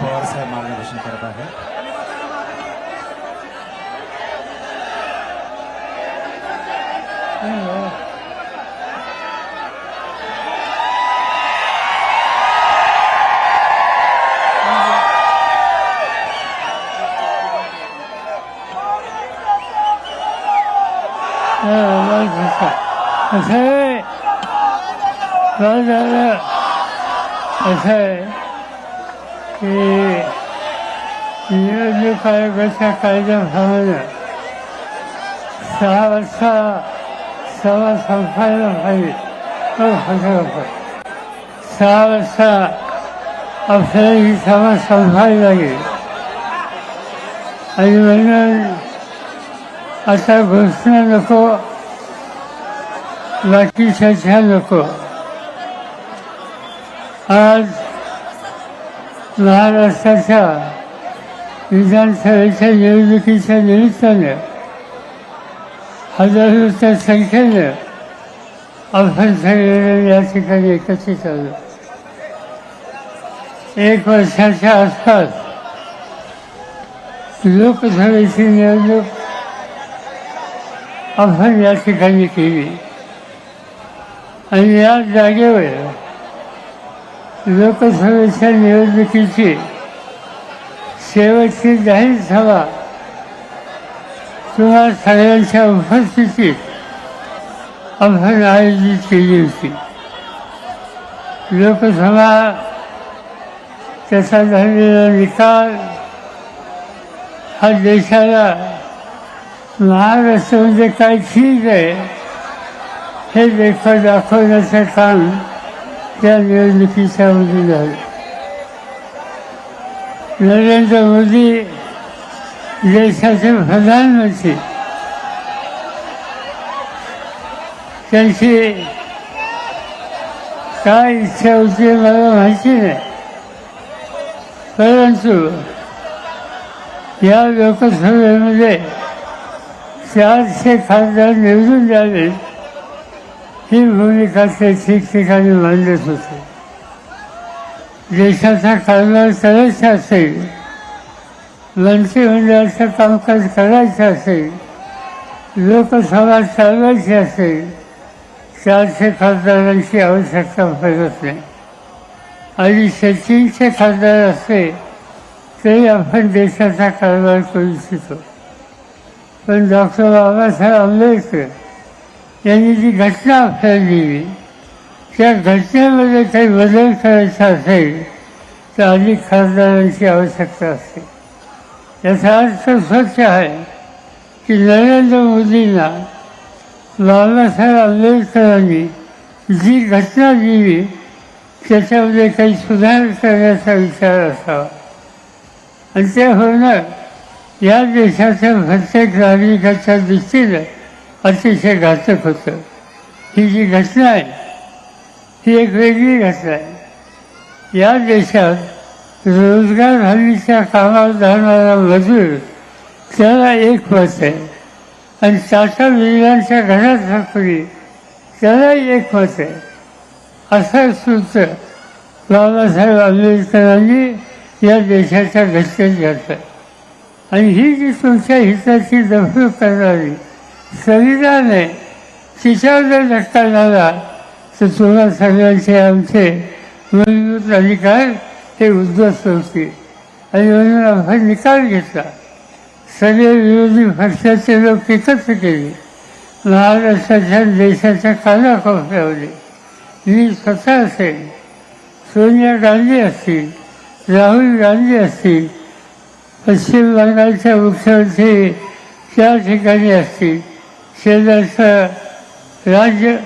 पवार साहेब मार्गदर्शन करत आहे असं. आहे काय की निवडणूक आयोगाच्या कायद्याप्रमाणे सहा वाजता सभा संपायला पाहिजे. सहा वाजता आपल्याला ही सभा संपावी लागेल. आणि म्हणून आता घोषणा नको बाकी चर्चा नको. आज महाराष्ट्राच्या विधानसभेच्या निवडणुकीच्या निमित्तानं हजारोच्या संख्येनं आपण सगळे या ठिकाणी एकत्रित आलो एक वर्षाच्या आसपास लोकसभेची निवडणूक आपण या ठिकाणी केली. आणि या जागेवर लोकसभेच्या निवडणुकीची शेवटची जाहीर सभा. तुम्हा सगळ्यांच्या उपस्थितीत आपण आयोजित केली होती. लोकसभा त्याचा झालेला निकाल हा देशाला महाराष्ट्रामध्ये म्हणजे काय? ठीक आहे. हे देखील दाखवण्याचं काम त्या निवडणुकीच्या मध्ये झालं नरेंद्र मोदी देशाचे प्रधानमंत्री त्यांची काय इच्छा होती मला माहिती नाही. परंतु या लोकसभेमध्ये चारशे खासदार निवडून झाले ही भूमिका ते ठिकठिकाणी मांडत होते. देशाचा कारभार करायचा असेल मंत्रिमंडळाचं म्हणजे कामकाज करायचं असेल लोकसभा चालवायची असेल चारशे खासदारांची आवश्यकता पडत नाही. आणि सचिनचे खासदार असले तरी आपण देशाचा कारभार करू इच्छितो. पण डॉक्टर बाबासाहेब आंबेडकर यांनी जी घटना आपल्याला दिली त्या घटनेमध्ये काही बदल करायचा असेल तर अधिक खासदारांची आवश्यकता असते. याचा अर्थ स्वच्छ आहे की नरेंद्र मोदींना बाबासाहेब आंबेडकरांनी जी घटना दिली त्याच्यामध्ये काही सुधार करण्याचा विचार असावा. आणि ते होणार या देशाच्या प्रत्येक नागरिकाच्या दृष्टीनं अतिशय घातक होतं. ही जी घटना आहे ही एक वेगळी घटना आहे. या देशात रोजगार हमीच्या कामावर जाणारा मजूर त्याला एक मत आहे आणि टाटा बिर्लांच्या घरात सापडी त्यालाही एक मत आहे. असं सूत्र बाबासाहेब आंबेडकरांनी या देशाच्या घटनेत घातलं. आणि ही जी तुमच्या हिताची दफूक करणारी शरीराने तिच्यावर जर धक्का झाला तर तुम्हा सगळ्यांचे आमचे मूलभूत अधिकार हे उद्ध्वस्त होतील आणि म्हणून आपण निकाल घेतला. सगळे विरोधी पक्षाचे लोक एकत्र केले. महाराष्ट्राच्या देशाच्या कानाकोपऱ्यामध्ये मी स्वतः असेल. सोनिया गांधी असतील राहुल गांधी असतील पश्चिम बंगालच्या मुख्यमंत्री त्या ठिकाणी असतील. शेजारचं राज्य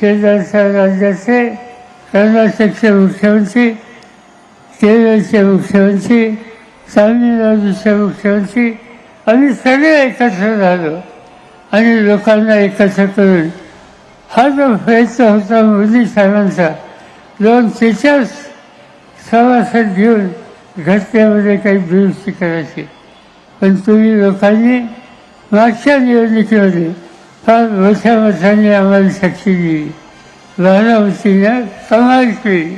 शेजारच्या राज्याचे कर्नाटकचे मुख्यमंत्री केरळचे मुख्यमंत्री तामिळनाडूचे मुख्यमंत्री आम्ही सगळे एकत्र झालो. आणि लोकांना एकत्र करून हा जो प्रयत्न होता मोदी साहेबांचा दोन त्याच्याच सभासद घेऊन घटनेमध्ये काही दुरुस्ती करायची. पण तुम्ही लोकांनी मागच्या निवडणुकीमध्ये फार मोठ्या मताने आम्हाला शक्ती दिली बारामतीनं कमाल केली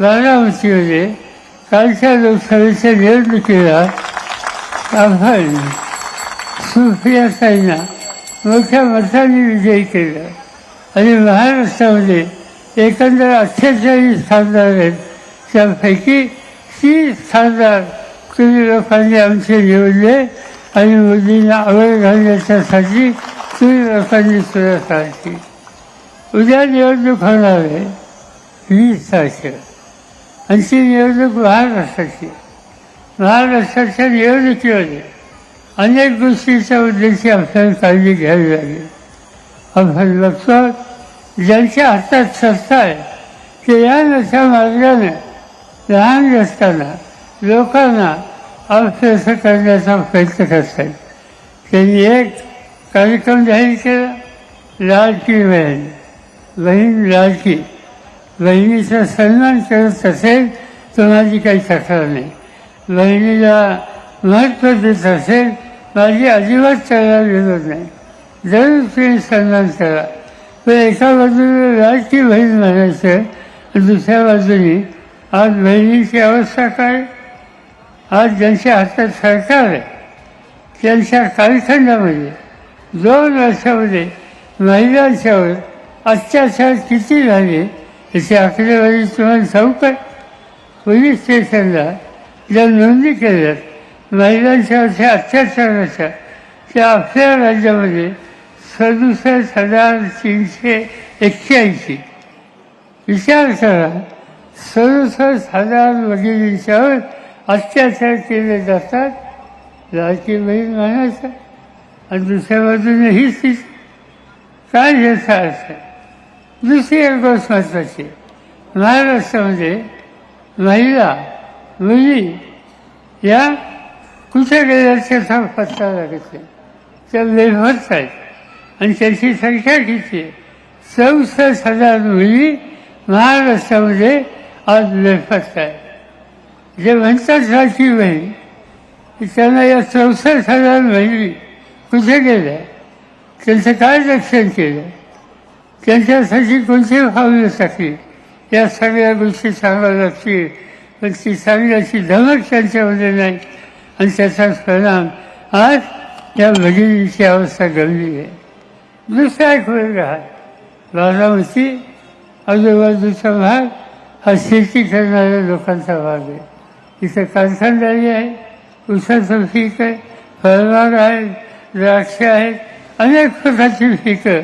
बारामतीमध्ये कालच्या लोकसभेच्या निवडणुकीला आपण सुप्रियाताईंना मोठ्या मताने विजयी केलं आणि महाराष्ट्रामध्ये एकंदर अठ्ठेचाळीस खासदार आहेत त्यापैकी तीस खासदार तुम्ही लोकांनी आमचे निवडले आणि मुलींना आवड घालण्याच्यासाठी तुम्ही लोकांनी सुरुवात करायची उद्या निवडणूक होणार आहे वीस तारखेला आणि ती निवडणूक महाराष्ट्राची. महाराष्ट्राच्या निवडणुकीमध्ये अनेक गोष्टीच्या उद्देशी आपल्याला काळजी घ्यावी लागेल. आपण बघतो ज्यांच्या हातात सत्ता आहे ते या नशा मार्गाने लहान असताना लोकांना अवशेष करण्याचा प्रयत्न करतात. त्यांनी एक कार्यक्रम जाहीर केला लाडकी बहीण. बहीण लाडकी. बहिणीचा सन्मान करत असेल तर माझी काही तक्रार नाही. बहिणीला महत्त्व देत असेल माझी अजिबात त्याला विरोध नाही. जरूर तिने सन्मान करा. पण एका बाजूला लाडकी बहीण म्हणायचं दुसऱ्या बाजूने आज बहिणीची अवस्था काय? आज ज्यांच्या हातात सरकार आहे त्यांच्या कालखंडामध्ये दोन वर्षामध्ये महिलांच्यावर अत्याचार किती झाले याची आकडेवारी तुम्हाला ठाऊक आहे पोलीस स्टेशनला ज्या नोंदी केल्यात महिलांच्यावरच्या अत्याचाराच्या त्या आपल्या राज्यामध्ये सदुसष्ट हजार तीनशे एक्क्याऐंशी. विचार करा सदुसष्ट हजार भगिनींच्यावर अत्याचार केले जातात लाडकी बहीण म्हणायचं आणि दुसऱ्या बाजूने ही स्थिती. काय याचा अर्थ दुसरी एक गोष्ट महत्वाची महाराष्ट्रामध्ये महिला मुली या कुठे गेल्याचा पत्ता लागते त्या बेभत्स आहेत. आणि त्याची संख्या किती चौसष्ट हजार मुली महाराष्ट्रामध्ये आज बेफत आहेत. जे म्हणतात राखी बहीण त्यांना या चौसष्ट हजार बहिणी कुठे गेल्या त्यांचं काय रक्षण केलं? त्यांच्यासाठी कोणती भावना टाकली या सगळ्या गोष्टी सांगाव्या लागतील. पण ती सांगण्याची धमक त्यांच्यामध्ये नाही. आणि त्याचा परिणाम आज या भगिनीची अवस्था गंभीर आहे. दुसरा एक वर्ग आहे. बारामती आजूबाजूचा भाग हा शेती करणाऱ्या लोकांचा भाग आहे. इथं कारखानदारी आहे उसाचं पीक आहे फळबाग आहे द्राक्ष आहेत अनेक प्रकारची पिकं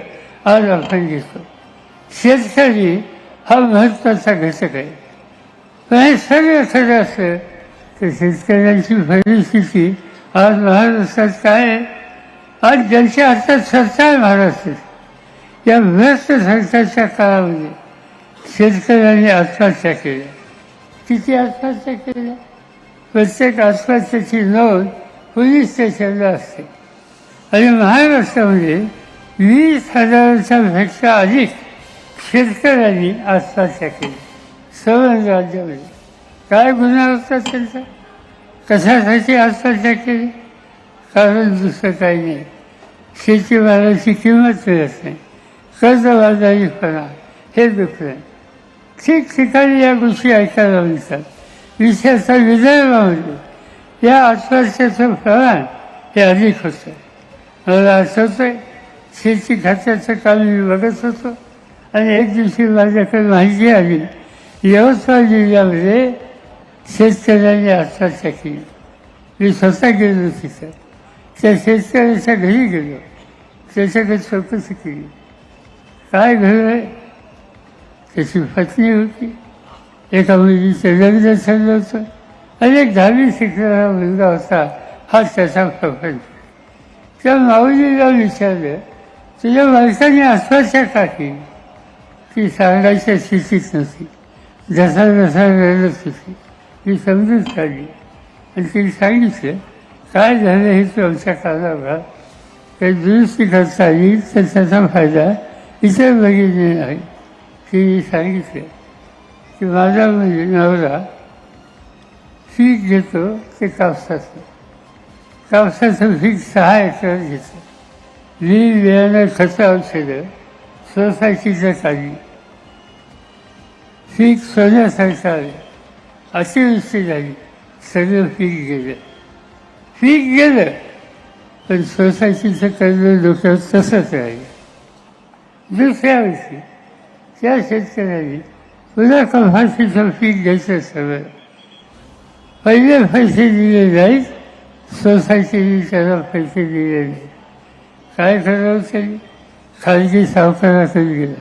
आज आपण घेतो. शेतकरी हा महत्त्वाचा घटक आहे. पण हे सगळं खरं असं तर शेतकऱ्यांची परिस्थिती आज महाराष्ट्रात काय आहे? आज ज्यांच्या हातात सरकार आहे महाराष्ट्रात या व्यस्त सरकारच्या काळामध्ये शेतकऱ्यांनी आत्महत्या केल्या किती आत्महत्या केल्या प्रत्येक आत्महत्येची नोंद पोलीस स्टेशनला असते. आणि महाराष्ट्रामध्ये म्हणजे वीस हजारांच्या पेक्षा अधिक शेतकऱ्यांनी आत्महत्या केली सर्व राज्यामध्ये म्हणजे. काय गुन्हा होता त्यांचा कशासाठी आत्महत्या केली कारण दुसरं काही नाही. शेतीमालाची किंमत मिळत नाही कर्जबाजारीपणा हे दुखलं. ठिकठिकाणी या गोष्टी ऐकायला मिळतात. विशेषतः म्हणजे या आत्महत्येचं प्रमाण हे अधिक होतं. मला आठवतंय आहे शेती खात्याचं काम मी बघत होतो आणि एक दिवशी माझ्याकडे माहिती आली यवतमाळ जिल्ह्यामध्ये शेतकऱ्यांनी आत्महत्या केली मी स्वतः गेलो तिथं. त्या शेतकऱ्याच्या घरी गेलो. त्याच्याकडे चौकशी केली. काय घडलं? त्याची पत्नी होती. एका मुलीचं लग्न झालं होतं. आणि एक दहावी शिकणारा मुलगा होता. हा त्याचा प्रपंच त्या माऊलीला विचारलं तुझ्या माणसाने आत्महत्या का केली? ती सांगायच्या स्थितीत नव्हती. जसा जसा रडत होती मी समजून काढली. आणि तिने सांगितलं काय झालं हे तू आमच्या कानावर? काही दुरुस्ती करता येईल तर त्याचा फायदा इतर बघितले नाही तिने सांगितलं की माझा म्हणजे नवरा पीक घेतो ते कापसाचं. कापसाचं पीक सहा एकर घेतो. मी बियाणं खतं औषधं सोसायटीच्या काढली पीक सोन्यासारखं आलं अतिवृष्टी झाली सगळं पीक गेलं. पीक गेलं. पण सोसायटीचं कर्ज डोक्यावर तसंच राहिलं दुसऱ्या वर्षी त्या शेतकऱ्यांनी पुन्हा कपाशीचं पीक घ्यायचं सगळं पहिले पैसे दिले नाहीत सोसायटीने त्याला पैसे दिले नाही. काय करावं त्यांनी खाजगी सावकाराकडे गेला.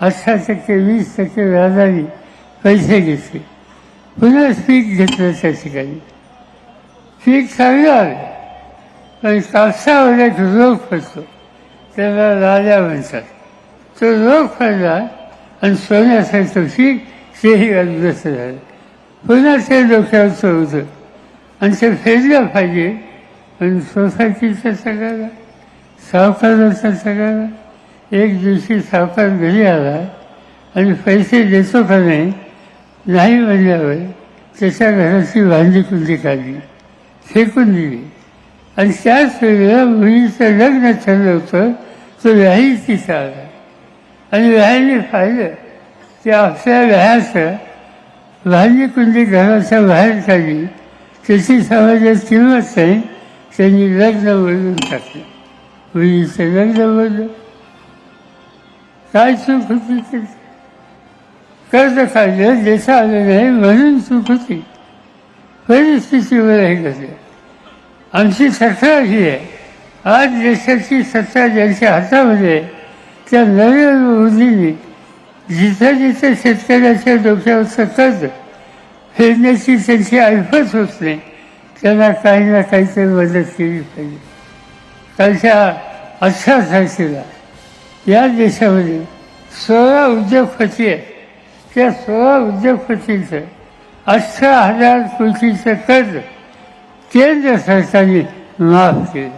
अठरा टक्के वीस टक्के व्याजाने पैसे घेतले. पुन्हा पीक घेतलं त्या ठिकाणी. पीक चांगलं आलं पण कापसावर एक रोग पडतो त्याला राजा म्हणतात. तो रोग पडला आणि सोन्यासाठी पीक तेही अद्भुत झालं पुन्हा ते डोक्यावरचं होतं आणि ते फेरलं पाहिजे पण सोसायटीचं सगळ्याला सावकाराचा सगळ्याला एक दिवशी सावकार घरी आला आणि पैसे देतो का नाही नाही म्हणल्यावर त्याच्या घराची भांडी कुंडी काढली फेकून दिली आणि त्याच वेळेला मुलीचं लग्न ठरलं होतं तो व्याही तिथं आला आणि व्याहाने पाहिलं की आपल्या व्याहाचं भांडी कुंडी घराच्या बाहेर काढली त्याची समाजात किंमत नाही त्यांनी लग्न बदलून टाकलं मुलीचं लग्न बोललं काय चूक होती त्याची कर्ज काढलं देता आलं नाही म्हणून चूक होती परिस्थितीवर हे कसं आमची सत्ता ही आहे आज देशाची सत्ता ज्यांच्या हातामध्ये आहे, त्या नवीन मोदींनी जिथं जिथं शेतकऱ्याच्या डोक्यावरचं कर्ज फिरण्याची त्यांची ऐपत होत नाही त्यांना काही ना काहीतरी मदत केली पाहिजे. कालच्या अठरा तारखेला या देशामध्ये सोळा उद्योगपती आहेत. त्या सोळा उद्योगपतींचं अठरा हजार कोटीचं कर्ज केंद्र सरकारने माफ केलं.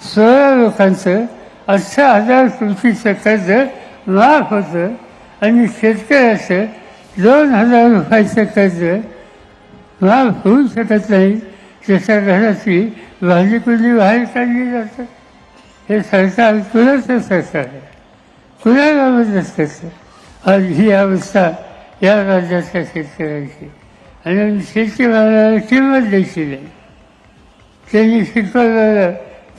सोळा लोकांचं अठरा हजार कोटीचं कर्ज माफ होतं आणि शेतकऱ्याचं दोन हजार रुपयाचं कर्ज माफ होऊ शकत नाही. त्याच्या घराची भाजीकुंडी बाहेर काढली जातं? हे सरकार कुणाचं सरकार आहे? कुणाला मदत आज ही अवस्था या राज्याच्या शेतकऱ्यांची. आणि शेतीमालाला किंमत द्यायची नाही त्यांनी शिकवलेलं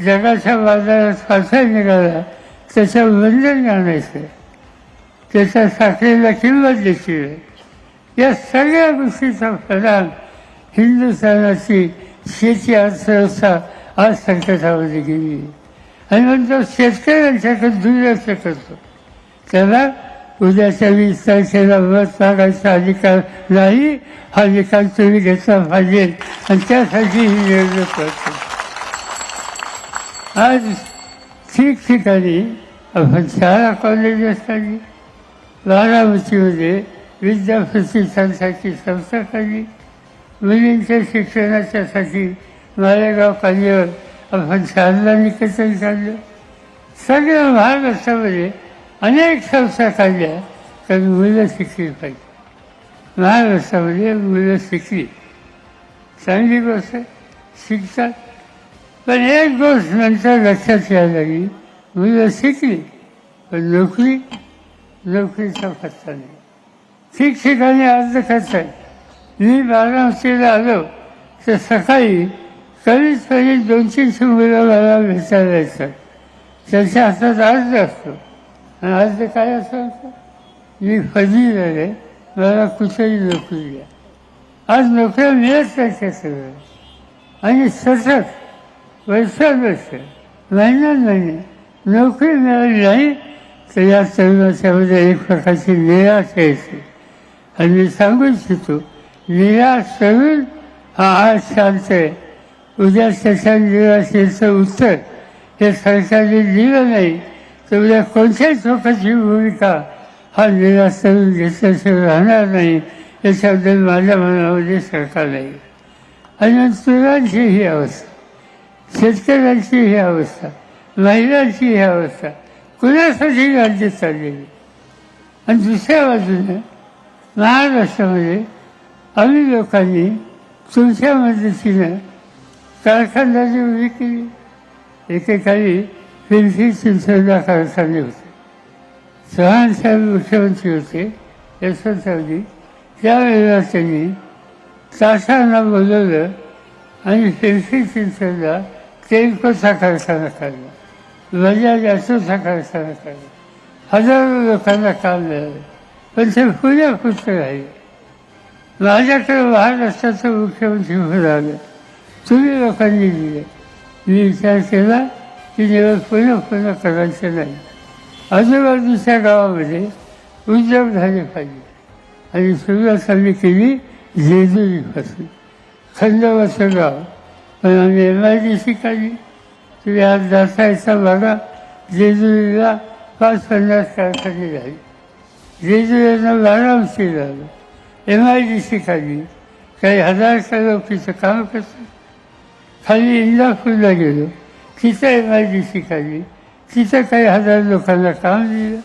जगाच्या बाजारात कसा निघाला त्याचं बंधन आणायचं. त्याच्या साखरेला किंमत द्यायची या सगळ्या गोष्टीचा परिणाम हिंदुस्थानाची शेती अर्थव्यवस्था आज संकटामध्ये गेली. आणि म्हणतो शेतकऱ्यांच्याकडे दुर्लक्ष करतो त्याला उद्याच्या वीस तारखेला मत मागायचा अधिकार नाही हा निकाल तुम्ही घेतला पाहिजे. आणि त्यासाठी ही निवडणूक करतो. आज ठिकठिकाणी आपण शाळा कॉलेज असताना बारामतीमध्ये विद्याप्रतिष्ठानसाठी संस्था काढली. मुलींच्या शिक्षणाच्यासाठी मालेगाव कालीवर आपण शारदा निकेतन काढलं सगळ्या महाराष्ट्रामध्ये अनेक संस्था काढल्या तर मुलं शिकली पाहिजे. महाराष्ट्रामध्ये मुलं शिकली. चांगली गोष्ट शिकतात. पण एक गोष्ट नंतर लक्षात यायला लागली. मुलं शिकली पण नोकरी नोकरीचा पत्ता नाही. ठिकठिकाणी अर्ज करतात मी बारामतीला आलो तर सकाळी कमीत कमी दोन तीनशे मुलं मला भेटायला येतात. त्यांच्या हातात अर्ज असतो. आणि अर्ज काय असं मी फजी झाले मला कुठेही नोकरी द्या. आज नोकऱ्या मिळत नाही त्या सगळं आणि सतत वर्षानुवर्ष महिन्यात महिने नोकरी मिळाली नाही तर या तरुणाच्यामध्ये एक प्रकारची निराश यायची आणि मी सांगू इच्छितो निराश तरुण हा आज शांत आहे उद्या त्याच्या निराशेचं उत्तर। हे सरकारने दिलं नाही। तर उद्या कोणत्याच लोकांची भूमिका? हा निराश तरुण घेतल्याशिवाय राहणार नाही। याच्याबद्दल माझ्या मनामध्ये सरकार नाही। आणि मग ही अवस्था। शेतकऱ्यांची ही अवस्था महिलांची ही अवस्था कुणासाठी राज्य चाललेली? आणि दुसऱ्या बाजूने महाराष्ट्रामध्ये आम्ही लोकांनी तुमच्या मदतीनं कारखानदारी उभी केली. एकेकाळी पिंपरी चिंचवडला कारखाने होते. चव्हाण साहेब मुख्यमंत्री होते यशवंतरावजी त्यावेळेला त्यांनी तासांना बोलवलं आणि सेल्फी चिंचला तेलकोचा कारखाना काढला माझ्या जास्तोचा कारखाना काढला हजारो लोकांना काम मिळालं पण ते पुण्या पुस्तक राहिले. माझ्याकडे महाराष्ट्राचं मुख्यमंत्री होऊन आलं. तुम्ही लोकांनी दिले. मी विचार केला की निवड पुन्हा पुन्हा करायचं नाही. आजूबाजूच्या गावामध्ये उद्योग झाले पाहिजे. आणि सुरुवात आम्ही केली जेजुरीपासून. खंडवाचं गाव. पण आम्ही एम आय डी सी काढली तुम्ही आज जासायचा बघा. जेजुरीला पाच पन्नास कारखाने झाले जेजुरीला बारा झालं. एम आय डी सी काढली काही हजार लोक काम करतात. खाली इंदापूरला गेलो. तिथं एम आय डी सी काढली तिथं काही हजार लोकांना काम दिलं.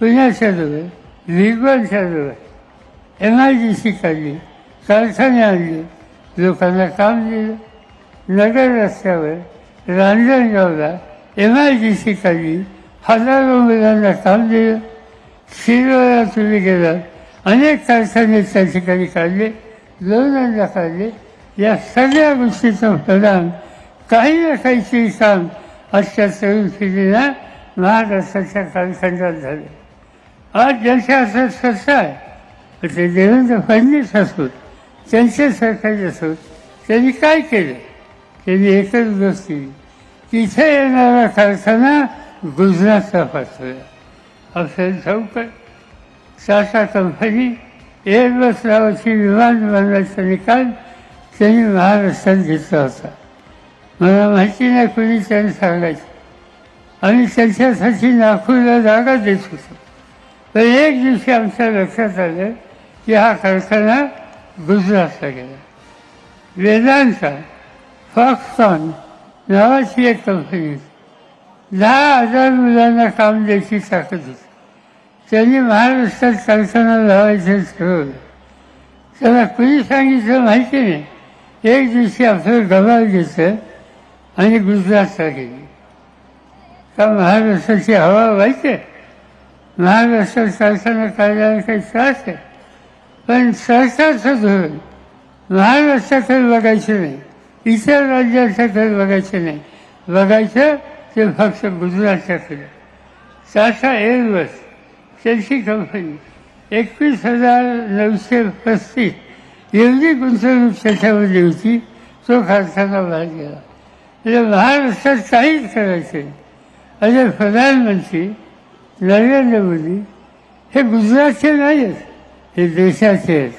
पुण्याच्या जवळ विगवानच्या जवळ एम आय डी सी काढली कारखाने आणले. लोकांना काम दिलं नगर रस्त्यावर रांजणगावला एम आय डी सी काढली हजारो मुलांना काम दिलं. शिरोळा तुम्ही गेलात अनेक कारखाने त्या ठिकाणी काढले लोणांना काढले. या सगळ्या गोष्टीचं प्रदान काही ना काहीतरी काम आजच्या तरुण पिढीला महाराष्ट्राच्या कारखान्यात झालं. आज ज्यांच्या असं सत्ता आहे. ते देवेंद्र फडणवीस असोत. त्यांचे सरकारी असोत त्यांनी काय केलं? त्यांनी एकच गोष्टी तिथे येणारा कारखाना गुजरातचा पाठवला. आपल्याला ठाऊक आहे टाटा कंपनी एअरबस नावाची विमान बांधायचा निकाल त्यांनी महाराष्ट्रात घेतला होता. मला माहिती नाही कोणी त्यांनी सांगायचं. आणि त्यांच्यासाठी नागपूरला जागा देत होतो. पण एक दिवशी आमच्या लक्षात आलं की हा कारखाना गुजरातला गेला वेदांता फॉक्सॉन नावाची एक कंपनी दहा हजार मुलांना काम द्यायची ताकद होती त्यांनी महाराष्ट्रात कारखाना लावायचं ठरवलं त्याला कुणी सांगितलं माहिती नाही एक दिवशी आपलं गबाळ घेतलं आणि गुजरातला गेली का महाराष्ट्राची हवा व्हायचे महाराष्ट्रात कारखाना काढल्याला काही त्रास आहे पण सरकारचं धोरण महाराष्ट्राकडे बघायचं नाही. इतर राज्याच्याकडे बघायचं नाही. बघायचं ते फक्त गुजरातच्याकडे टाटा एअरबस त्यांची कंपनी एकवीस हजार नऊशे पस्तीस एवढी गुंतवणूक त्याच्यामध्ये होती तो कारखाना बाहेर गेला. म्हणजे महाराष्ट्रात काहीच करायचं नाही. प्रधानमंत्री नरेंद्र मोदी हे गुजरातचे नाही आहेत हे देशाचे आहेत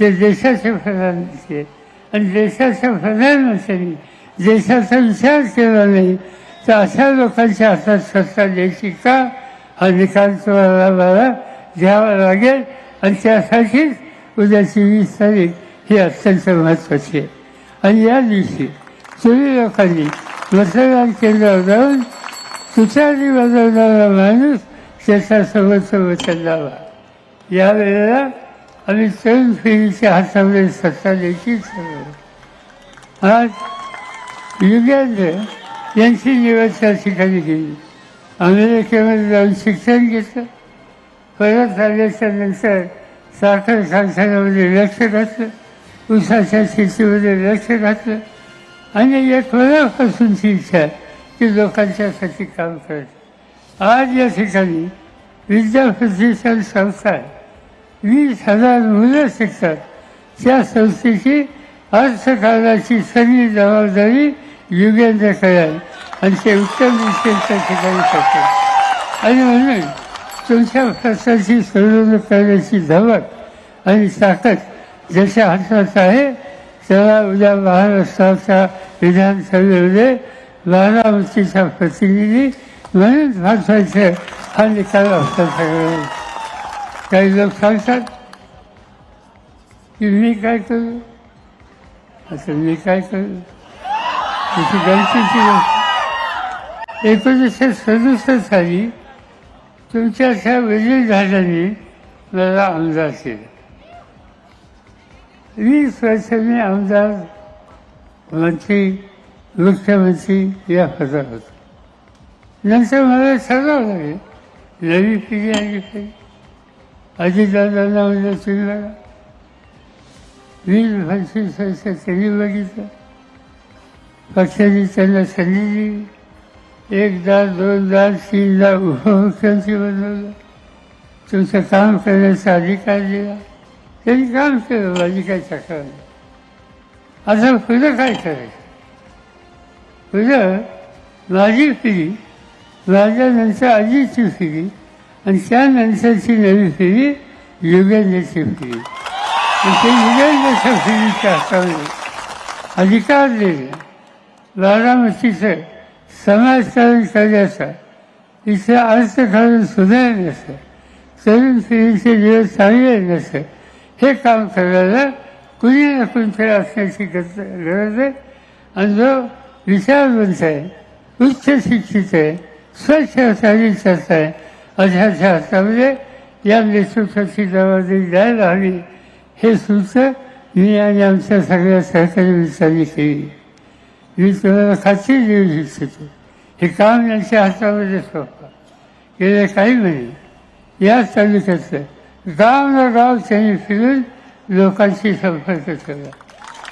ते देशाचे प्रधानचे आहेत आणि देशाच्या प्रधानमंत्र्यांनी देशाचा विचार केला नाही तर अशा लोकांच्या हातात सत्ता द्यायची का? हा निकाल तुम्हाला मला घ्यावा लागेल. आणि त्यासाठीच उद्याची वीस तारीख ही अत्यंत महत्त्वाची आहे. आणि या दिवशी तुम्ही लोकांनी मतदान केंद्रावर जाऊन तुतारी वाजवणारा माणूस त्याच्यासोबत वचन द्यावा या वेळेला आम्ही तरुण पिढीच्या हातामध्ये सत्ता द्यायची ठरवलं. आज युगेंद्र यांची निवड त्या ठिकाणी गेली अमेरिकेमध्ये जाऊन शिक्षण घेतलं. परत आल्याच्यानंतर साखर कारखान्यामध्ये लक्ष घातलं. उसाच्या शेतीमध्ये लक्ष घातलं. आणि या थोड्यापासूनची इच्छा आहे की लोकांच्यासाठी काम करत. आज या ठिकाणी विद्याप्रतिष्ठान संस्था आहे वीस हजार मुलं शिकतात. त्या संस्थेची अर्थकारणाची सगळी जबाबदारी युगेंद्र कराल आणि ते उत्तम दिशेच्या ठिकाणी करतात आणि म्हणून तुमच्या प्रश्नाची सोडवणूक करण्याची धमक आणि ताकद ज्याच्या हातात आहे त्याला उद्या महाराष्ट्राच्या विधानसभेमध्ये बारामतीचा प्रतिनिधी म्हणून पाठवायचं हा निकाल असतात सगळे काही लोक सांगतात की मी काय करू असं मी काय करू त्याची गरजेची गोष्ट एकोणीसशे सदुसष्ट साली तुमच्या वडीलधाऱ्यांनी मला आमदार केलं वीस वर्ष मी आमदार मंत्री मुख्यमंत्री या पदावर होतो नंतर मला ठरवावं लागेल नवी पिढी आली पाहिजे. अजितदादांना म्हणजे तुम्ही वीर वीस पंचवीस त्यांनी बघितलं. पक्षाने त्यांना संधी दिली. एकदा दोनदा तीनदा उपमुख्यमंत्री बनवलं. तुमचं काम करण्याचा अधिकार दिला. त्यांनी काम केलं माझी काही तक्रार नाही. आता पुढं काय करायचं? पुढं माझी पिढी माझ्यानंतर आजीची फिरी आणि त्यानंतरची नवी फिरी युगेंद्रची फिरी. आणि ते युगेंद्रच्या फिरीच्या हातामध्ये अधिकार दिला बारामतीचं समाजकारण करण्याचा इथलं अर्थकारण सुधारण्याचं तरुण पिढीचे दिवस चांगले नसतं हे काम करायला कुणी ना कुणीतरी असण्याची गरज गरज आहे. आणि जो विचारवंत आहे उच्च शिक्षित आहे स्वच्छ चालीचाच आहे अशाच्या हातामध्ये या नेतृत्वाची जबाबदारी द्यायला हवी हे सुचतं मी आणि आमच्या सगळ्या सहकारी विचारणी केली मी तुम्हाला खात्री देऊ इच्छितो हे काम यांच्या हातामध्ये सोपा. गेले काही महिने. या तालुक्यातलं गाव ना गाव त्यांनी फिरून लोकांशी संपर्क केला.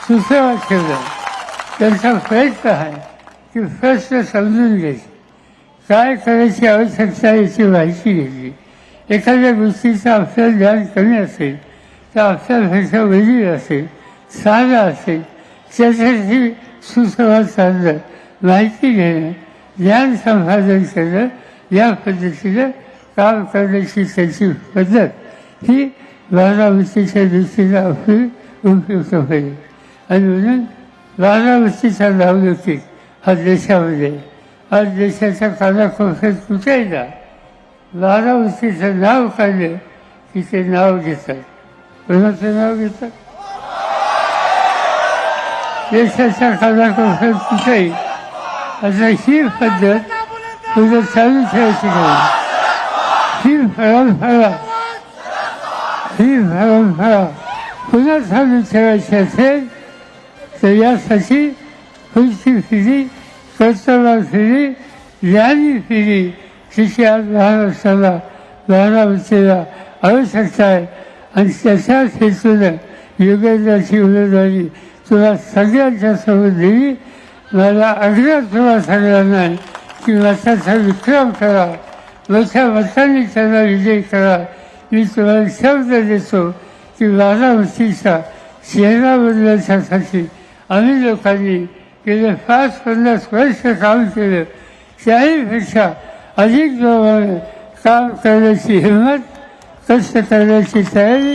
सुसंवाद केला त्यांचा प्रयत्न आहे की प्रश्न समजून घ्यायचे. काय करायची आवश्यकता याची माहिती घेतली. एखाद्या गोष्टीचं आपल्याला ज्ञान कमी असेल तर आपल्यापेक्षा वेगळी असेल साधा असेल त्याच्याशी सुसंवाद साधणं माहिती घेणं ज्ञान संपादन करणं या पद्धतीनं काम करण्याची त्याची पद्धत ही बारामतीच्या दृष्टीनं आपली उपयुक्त होईल. आणि म्हणून बारामतीचा नावलौकिक हा देशामध्ये आज देशाच्या कानाकोपऱ्यात तुटायला बारा बारामतीचं नाव काढलं की ते नाव घेतात. कोणाचं नाव घेतात? देशाच्या कानाकोपऱ्यात कुठेही आता ही पद्धत तुझं चालू ठेवायची नाही. ही परंपरा ही परंपरा पुन्हा चालू ठेवायची असेल तर यासाठी तुमची फिरी कर्तव्य फिरी ज्ञानी पिढी तिची आज लहान असताना बारामतीला आवश्यकता आहे. आणि त्याच्याच हेतूनं योगेंद्राची उमेदवारी तुला सगळ्यांच्या समोर दिली? मला आग्रह तुला सगळ्यांना आहे की मताचा विक्रम करा. मोठ्या मतांनी त्यांना विजय करा. मी तुम्हाला शब्द देतो की बारामतीचा चेहरा बदलण्यासाठी आम्ही लोकांनी गेले पाच पन्नास वर्ष काम केलं. त्याहीपेक्षा अधिक जोमाने काम करण्याची हिंमत कष्ट करण्याची तयारी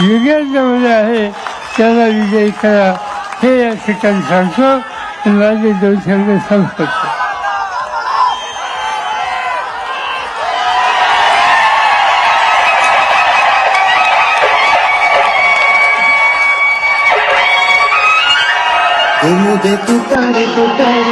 युगेंद्रमध्ये आहे. त्याला विजयी करा. हे या ठिकाणी सांगतो. माझे दोन शब्द संपतो तुम दे तुतारे तुतारे